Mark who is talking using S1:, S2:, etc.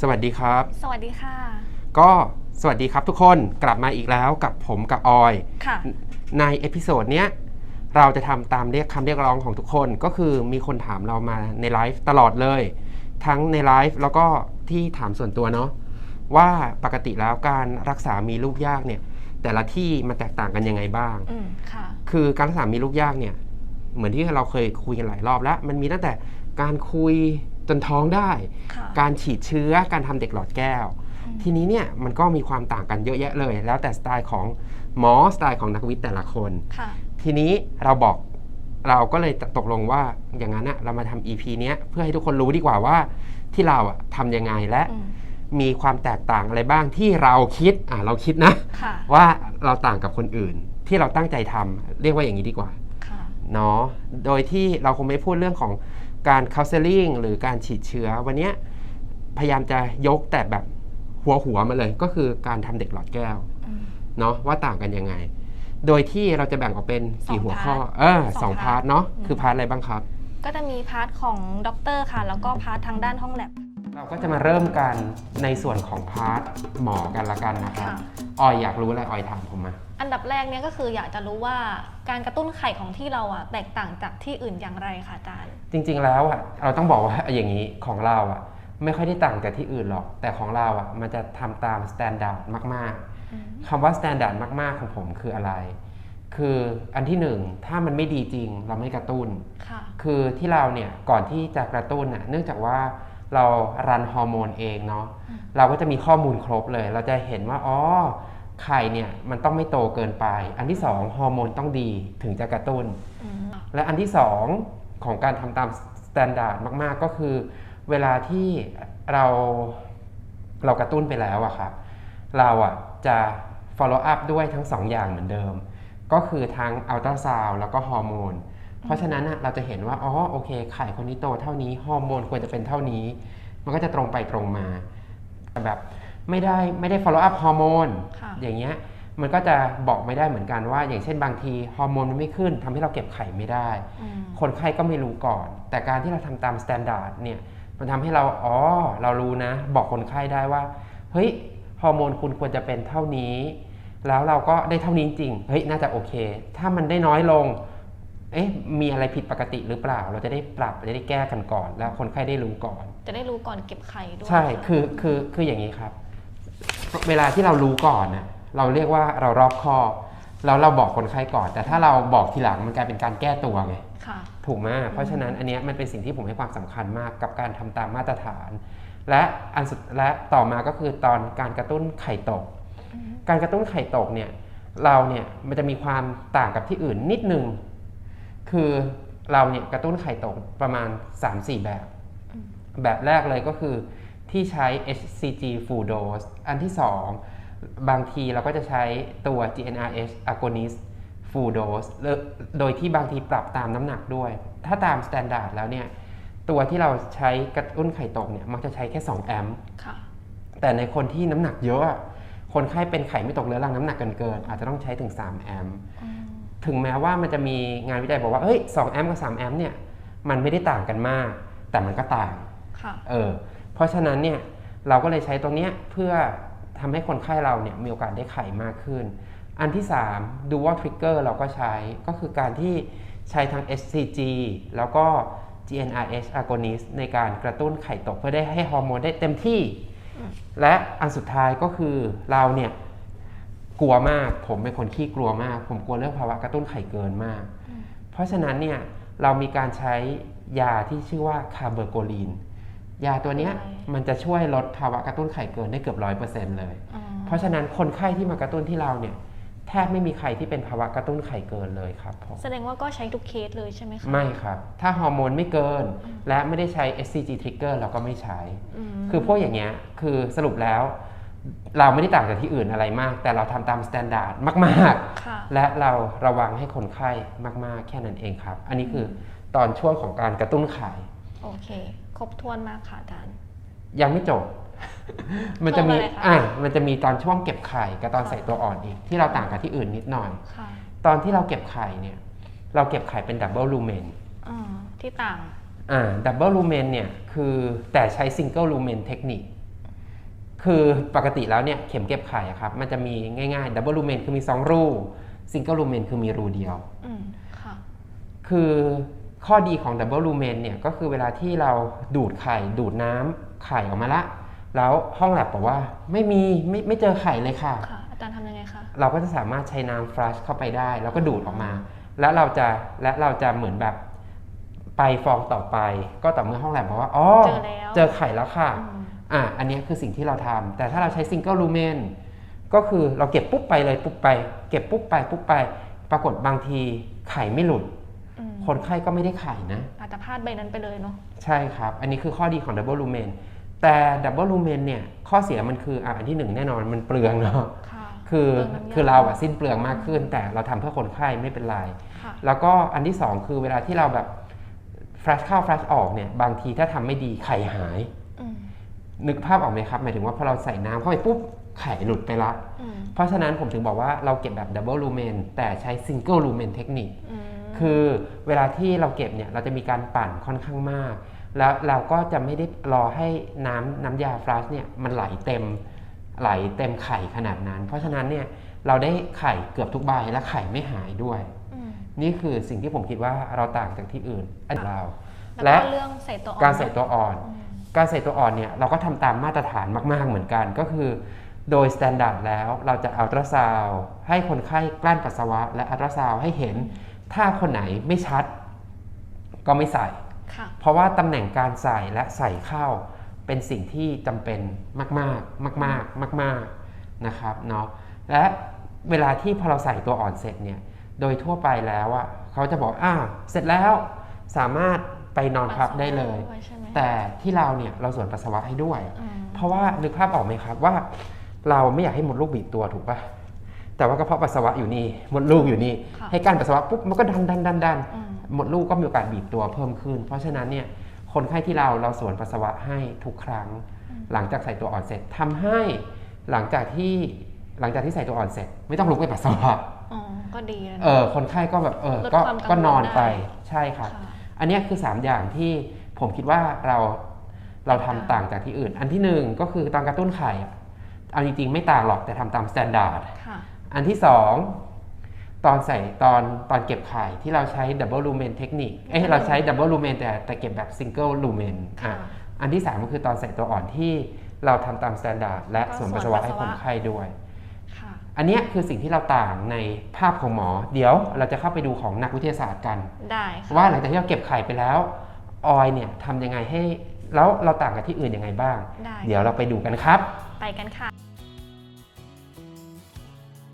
S1: สวัสดีครับ
S2: สวัสดีค่ะ
S1: ก็สวัสดีครับทุกคนกลับมาอีกแล้วกับผมกับออย
S2: ค่ะ
S1: ในเอพิโซดเนี้ยเราจะทำตามเรียกคำเรียกร้องของทุกคนก็คือมีคนถามเรามาในไลฟ์ตลอดเลย ทั้งในไลฟ์แล้วก็ที่ถามส่วนตัวเนาะว่าปกติแล้วการรักษามีลูกยากเนี่ย แต่ละที่มันแตกต่างกันยังไงบ้าง
S2: อืม ค่ะ
S1: คือการรักษามีลูกยากเนี่ย เหมือนที่เราเคยคุยกันหลายรอบแล้ว มันมีตั้งแต่การคุย จนท้องได้
S2: ค่ะ
S1: การฉีดเชื้อการทำเด็กหลอดแก้ว
S2: อืม
S1: ทีนี้เนี่ยมันก็มีความต่างกันเยอะแยะเลย แล้วแต่สไตล์ของหมอสไตล์ของนักวิทย์แต่ละคน
S2: ค่ะ
S1: ทีนี้เราบอกเราก็เลยตกลงว่าอย่างนั้นอะเรามาทำ EP เนี้ยเพื่อให้ทุกคนรู้ดีกว่าว่าที่เราอะทำยังไงและ
S2: อืม
S1: มีความแตกต่างอะไรบ้างที่เราคิดอะเราคิดนะ
S2: ค่ะ
S1: ว่าเราต่างกับคนอื่น ที่เราตั้งใจทำเรียกว่าอย่างนี้ดีกว่า
S2: ค่ะ
S1: เนาะโดยที่เราคงไม่พูดเรื่องของ การ counseling หรือการฉีดเชื้อ วันเนี้ยพยายามจะยกแต่แบบหัวหัวๆมาเลยก็คือการทำเด็กหลอดแก้ว
S2: อืม
S1: เนาะว่าต่างกันยังไง โดยที่เราจะแบ่งออกเป็นกี่
S2: สอง
S1: หัวข้อ
S2: พาร์ท
S1: เออส
S2: ส
S1: อ
S2: องง
S1: พา
S2: พาร์
S1: ร์ท
S2: ท
S1: เนาะ
S2: อืม
S1: คือพาร์ทอะไรบ้างครับ
S2: ก็จะมีพาร์ทของด็อกเตอร์ค่ะ แล้วก็พาร์ททางด้านห้องแลบ
S1: เราก็จะมาเริ่มกันในส่วนของพาร์ทหมอกันละกันนะครับ
S2: ค่ะ
S1: ออยอยากรู้อะไรออยถามผมมา
S2: อันดับแรกเนี่ยก็คืออยากจะรู้ว่าการกระตุ้นไข่ของที่เราอะแตกต่างจากที่อื่นอย่างไรคะอาจารย์
S1: จริง ๆ แล้วอะเราต้องบอกว่าอย่างนี้ของเราอะไม่ค่อยได้ต่างจากที่อื่นหรอก แต่ของเราอะมันจะทำตามสแตนดาร์ดมาก
S2: อืม
S1: ๆคำว่าสแตนดาร์ดมาก ๆ ของผมคืออะไร คืออันที่หนึ่งถ้ามันไม่ดีจริงเราไม่กระตุ้น
S2: ค่ะ
S1: คือที่เราเนี่ยก่อนที่จะกระตุ้นน่ะเนื่องจากว่าเรารันฮอร์โมนเองเนาะ
S2: อืม
S1: เราก็จะมีข้อมูลครบเลย เราจะเห็นว่าอ๋อ ไข่เนี่ยมันต้องไม่โตเกินไป อันที่สองฮอร์โมนต้องดีถึงจะกระตุ้น
S2: อืม
S1: และอันที่สองของการทำตามสแตนดาร์ดมากๆก็คือ เวลาที่เราเรากระตุ้นไปแล้วอะครับเราอะจะ follow up ด้วยทั้งสองอย่างเหมือนเดิม ก็คือทั้งอัลตราซาวแล้วก็ฮอร์โมนเพราะฉะนั้นอะเราจะเห็นว่าอ๋อโอเค ไข่คนนี้โตเท่านี้ฮอร์โมนควรจะเป็นเท่านี้ มันก็จะตรงไปตรงมาแต่แบบ ไม่ได้ไม่ได้ follow up ฮอร์โมน
S2: ค่ะ
S1: อย่างเงี้ยมันก็จะบอกไม่ได้เหมือนกันว่า อย่างเช่นบางทีฮอร์โมนมันไม่ขึ้นทำให้เราเก็บไข่ไม่ได้
S2: อืม
S1: คนไข้ก็ไม่รู้ก่อน แต่การที่เราทำตามสแตนดาร์ดเนี่ยมันทำให้เราอ๋อเรารู้นะ บอกคนไข้ได้ว่าเฮ้ยฮอร์โมนคุณควรจะเป็นเท่านี้ แล้วเราก็ได้เท่านี้จริงเฮ้ยน่าจะโอเค ถ้ามันได้น้อยลงเอ๊ะมีอะไรผิดปกติหรือเปล่า เราจะได้ปรับจะได้แก้กันก่อน แล้วคนไข้ได้รู้ก่อน
S2: จะได้รู้ก่อนเก็บไข่ด้วย
S1: ใช่ะคือคือคืออย่างนี้ครับ เวลาที่เรารู้ก่อนนะเราเรียกว่าเรารอบคอบแล้วเราบอกคนไข้ก่อน แต่ถ้าเราบอกทีหลังมันกลายเป็นการแก้ตัวไง
S2: ค่ะ
S1: ถูกไหมเพราะฉะนั้นอันเนี้ยมันเป็นสิ่งที่ผมให้ความสำคัญมากกับการทำตามมาตรฐาน และอันสุดและต่อมาก็คือตอนการกระตุ้นไข่ตก
S2: อืม
S1: การกระตุ้นไข่ตกเนี่ยเราเนี่ยมันจะมีความต่างกับที่อื่นนิดนึงคือเราเนี่ยกระตุ้นไข่ตกประมาณ 3-4 แบบ
S2: อืม
S1: แบบแรกเลยก็คือ ที่ใช้ HCG full dose อันที่ 2 บางทีเราก็จะใช้ตัว GnRH agonist full dose โดยโดยที่บางทีปรับตามน้ำหนักด้วย ถ้าตาม standard แล้วเนี่ย ตัวที่เราใช้กระตุ้นไข่ตกเนี่ยมักจะใช้แค่ 2 แอมป์
S2: ค่ะ
S1: แต่ในคนที่น้ำหนักเยอะอะ คนไข้เป็นไข่ไม่ตกเรื้อรังน้ำหนักเกินเกินๆอาจจะต้องใช้ถึง 3 แอมป์
S2: อืม
S1: ถึงแม้ว่ามันจะมีงานวิจัยบอกว่าเฮ้ย2แอมป์กับ 3 แอมป์เนี่ย มันไม่ได้ต่างกันมาก แต่มันก็ต่าง
S2: ค่ะ
S1: เออเพราะฉะนั้นเนี่ยเราก็เลยใช้ตรงเนี้ยเพื่อทำให้คนไข้เราเนี่ยมีโอกาสได้ไข่มากขึ้น อันที่3 dual trigger เราก็ใช้ก็คือการที่ใช้ทั้ง SCG แล้วก็ GnRH agonist ในการกระตุ้นไข่ตกเพื่อได้ให้ฮอร์โมนได้เต็มที่ และอันสุดท้ายก็คือเราเนี่ยกลัวมากผมเป็นคนขี้กลัวมาก ผมกลัวเรื่องภาวะกระตุ้นไข่เกินมาก เพราะฉะนั้นเนี่ยเรามีการใช้ยาที่ชื่อว่าคาร์เบอร์โกลีน ยาตัวเนี้ยมันจะช่วยลดภาวะกระตุ้นไข่เกินได้เกือบร้อยเปอร์เซ็นต์เลย
S2: อืม
S1: เพราะฉะนั้นคนไข้ที่มากระตุ้นที่เราเนี่ยแทบไม่มีใครที่เป็นภาวะกระตุ้นไข่เกินเลยครับผม
S2: แสดงว่าก็ใช้ทุกเคสเลยใช่ไหมคะ
S1: ไม่ครับ ถ้าฮอร์โมนไม่เกิน และไม่ได้ใช้ SCG trigger เราก็ไม่ใช้
S2: ม
S1: คือพวกอย่างเงี้ยคือสรุปแล้ว เราไม่ได้ต่างจากที่อื่นอะไรมาก แต่เราทำตามสแตนดาร์ดมาก
S2: ค่ะ
S1: ๆและเราระวังให้คนไข้มากๆ แค่นั้นเองครับ อันนี้คือตอนช่วงของการกระตุ้นไข่
S2: โอเค ครบถ้วนมากค่ะอาจารย์
S1: ยังไม่จบ มันจะมี
S2: เพิ่มอะไรคะ
S1: อะมันจะมีตอนช่วงเก็บไข่กับตอน
S2: ค่ะ
S1: ใส่ตัวอ่อนอีก ที่เราต่างกับที่อื่นนิดหน่อย
S2: ค่ะ
S1: ตอนที่เราเก็บไข่เนี่ย เราเก็บไข่เป็นดับเบิลลูเมน
S2: อ่าที่ต่าง
S1: อ่าดับเบิลลูเมนเนี่ยคือแต่ใช้ซิงเกิลลูเมนเทคนิค คือปกติแล้วเนี่ยเข็มเก็บไข่อะครับ มันจะมีง่ายๆดับเบิลลูเมนคือมี 2 รูซิงเกิลลูเมนคือมีรูเดียว
S2: อืมค่ะ
S1: คือ ข้อดีของดับเบิลลูเมนเนี่ยก็คือเวลาที่เราดูดไข่ดูดน้ำไข่ออกมาละ แล้วห้องแลบบอกว่าไม่มีไม่ไม่เจอไข่เลยค่ะ
S2: ค่ะ อาจารย์ทำยังไงคะ
S1: เราก็จะสามารถใช้น้ำฟลัชเข้าไปได้ แล้วก็ดูดออกมา แล้วเราจะและเราจะเหมือนแบบไปฟองต่อไป ก็ต่อเมื่อห้องแลบบอกว่าอ๋อ
S2: เจอแล้ว
S1: เจอไข่แล้วค่ะ
S2: อืม
S1: อะอันนี้คือสิ่งที่เราทำแต่ถ้าเราใช้ซิงเกิลลูเมนก็คือเราเก็บปุ๊บไปเลยปุ๊บไป เก็บปุ๊บไปปุ๊บไป ปรากฏบางทีไข่ไม่หลุด
S2: อืม
S1: คนไข้ก็ไม่ได้ไข่นะ
S2: อาจจะพลาดใบนั้นไปเลยเนาะ
S1: ใช่ครับ อันนี้คือข้อดีของดับเบิลลูเมนแต่ดับเบิลลูเมนเนี่ยข้อเสียมันคืออะอันที่หนึ่งแน่นอนมันเปลืองเนาะ
S2: ค่ะ
S1: คือ
S2: เปลืองน้ำยา
S1: คือเราอะสิ้นเปลืองมากขึ้น แต่เราทำเพื่อคนไข้ไม่เป็นไร
S2: ค่ะ
S1: แล้วก็อันที่สองคือเวลาที่เราแบบแฟลชเข้าแฟลชออกเนี่ยบางทีถ้าทำไม่ดีไข่หาย
S2: อืม
S1: นึกภาพออกไหมครับ หมายถึงว่าพอเราใส่น้ำเข้าไปปุ๊บไข่หลุดไปละ
S2: อืม
S1: เพราะฉะนั้นผมถึงบอกว่าเราเก็บแบบดับเบิลลูเมนแต่ใช้ซิงเกิลลูเมนเทคนิค
S2: อืม
S1: คือเวลาที่เราเก็บเนี่ยเราจะมีการปั่นค่อนข้างมาก แล้วเราก็จะไม่ได้รอให้น้ำน้ำยาฟลัชเนี่ยมันไหลเต็มไหลเต็มไข่ขนาดนั้น เพราะฉะนั้นเนี่ยเราได้ไข่เกือบทุกใบและไข่ไม่หายด้วย
S2: อืม
S1: นี่คือสิ่งที่ผมคิดว่าเราต่างจากที่อื่นอันเรา
S2: แล้วก็เรื่องใส่ตัวอ่อน
S1: การใส่ตัวอ่อน
S2: อืม
S1: การใส่ตัวอ่อนเนี่ยเราก็ทำตามมาตรฐานมากๆเหมือนกันก็คือ โดยสแตนดาร์ดแล้วเราจะอัลตราซาวให้คนไข้กลั้นปัสสาวะ และอัลตราซาวให้เห็น ถ้าคนไหนไม่ชัด ก็ไม่ใส่
S2: ค่ะ
S1: เพราะว่าตำแหน่งการใส่และใส่เข้าเป็นสิ่งที่จำเป็นมาก ๆ มาก ๆ มาก ๆ นะครับเนาะ และเวลาที่พอเราใส่ตัวอ่อนเสร็จเนี่ย โดยทั่วไปแล้วอะเขาจะบอกอ่าเสร็จแล้วสามารถไปนอนพักได้เลย
S2: ปัสสาวะด้วยใช่ไหม
S1: แต่ที่เราเนี่ยเราสวนปัสสาวะให้ด้วย
S2: อืม
S1: เพราะว่านึกภาพออกไหมครับว่า เราไม่อยากให้มดลูกบีบตัวถูกปะ แต่ว่ากระเพาะปัสสาวะอยู่นี่มดลูกอยู่นี่
S2: ค่ะ
S1: ให้การปัสสาวะปุ๊บมันก็ดันดันดันดัน
S2: อืม
S1: มดลูกก็มีโอกาสบีบตัวเพิ่มขึ้น เพราะฉะนั้นเนี่ยคนไข้ที่เราเราสวนปัสสาวะให้ทุกครั้ง หลังจากใส่ตัวอ่อนเสร็จทำให้หลังจากที่หลังจากที่ใส่ตัวอ่อนเสร็จ ไม่ต้องลุกไปปัสสาวะ
S2: อ๋อ ก็ดีนะ
S1: เออคนไข้ก็แบบเออ
S2: ลด
S1: ก็
S2: ความกังวล
S1: ก็นอนไป
S2: ได้
S1: ใช่ครับ
S2: ค่ะ
S1: อันเนี้ยคือ 3 อย่างที่ผมคิดว่าเราเราทำ
S2: ค่ะ
S1: ต่างจากที่อื่น อันที่หนึ่งก็คือตอนกระตุ้นไข่อะเอาจริงๆไม่ต่างหรอกแต่ทำตามสแตนดาร์ด
S2: ค่ะ
S1: อันที่สองตอนใส่ตอนตอนเก็บไข่ที่เราใช้ดับเบิลลูเมนเทคนิคเอ้ย
S2: อืม
S1: เราใช้ดับเบิลลูเมนแต่แต่เก็บแบบซิงเกิลลูเมน
S2: ค่ะ
S1: อะอันที่สามก็คือตอนใส่ตัวอ่อนที่เราทำตามสแตนดาร์ดและ
S2: ก็
S1: สวน
S2: สวน
S1: ปัสสาวะให้
S2: ปัส
S1: ค
S2: สาวะ
S1: นไข้ด้วย
S2: ค่ะ
S1: อันเนี้ยคือสิ่งที่เราต่างในภาพของหมอ เดี๋ยวเราจะเข้าไปดูของนักวิทยาศาสตร์กัน
S2: ได้ค่ะ
S1: ว่าหลังจากที่เราเก็บไข่ไปแล้วออยเนี่ยทำยังไงให้ แล้วเราต่างกับที่อื่นยังไงบ้าง
S2: ได้
S1: เดี๋ยวเราไปดูกันครับ
S2: ไปกันค่ะ